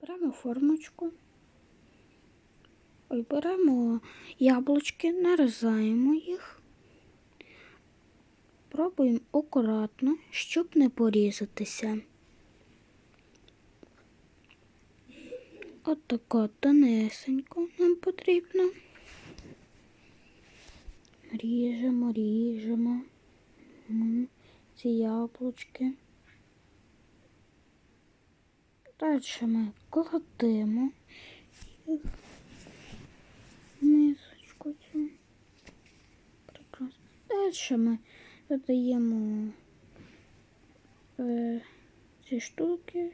Беремо формочку. Беремо яблучки, нарізаємо їх. Пробуємо акуратно, щоб не порізатися. От тако тонесенько нам потрібно. Ріжемо, ріжемо ці яблучки. Далі ми їх мисочку цю. Прекрасно. Далі ми додаємо е, ці штуки.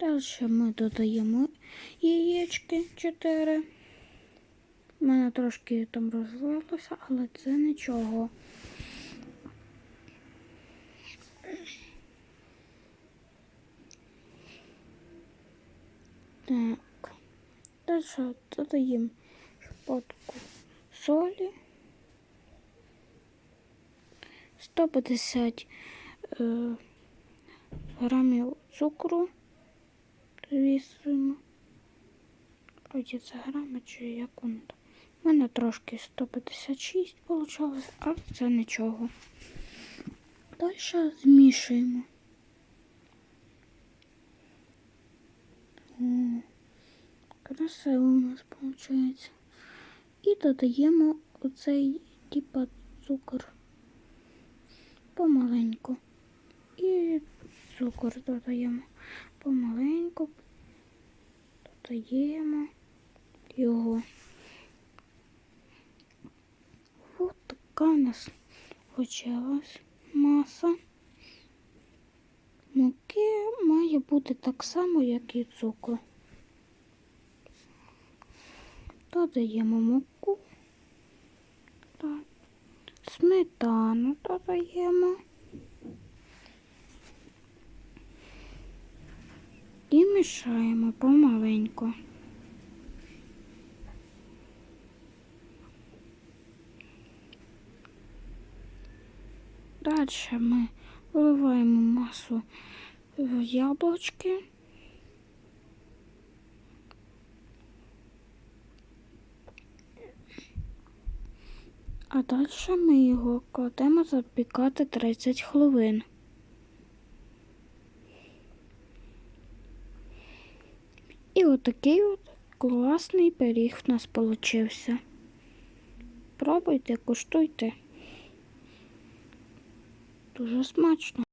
Далі ми додаємо яєчки 4. У мене трошки там розлилося, але це нічого. Так. Далі додаємо шпотку солі. 150 е, грамів цукру. Вісуємо. Вроді це грами чи як воно там. У мене трошки 156 вийшло, але це нічого. Далі змішуємо. Красиво у нас виходить. І додаємо оцей типа цукор помаленьку. І цукор додаємо помаленьку. Додаємо його. Ось така у нас почалась маса. Муки має бути так само, як і цукор. Додаємо муку. Так. Сметану додаємо. І мішаємо помаленьку. Далі ми вливаємо масу в яблучки. А далі ми його кладемо запікати 30 хвилин. І отакий от класний пиріг в нас получився. Пробуйте, куштуйте. Дуже смачно.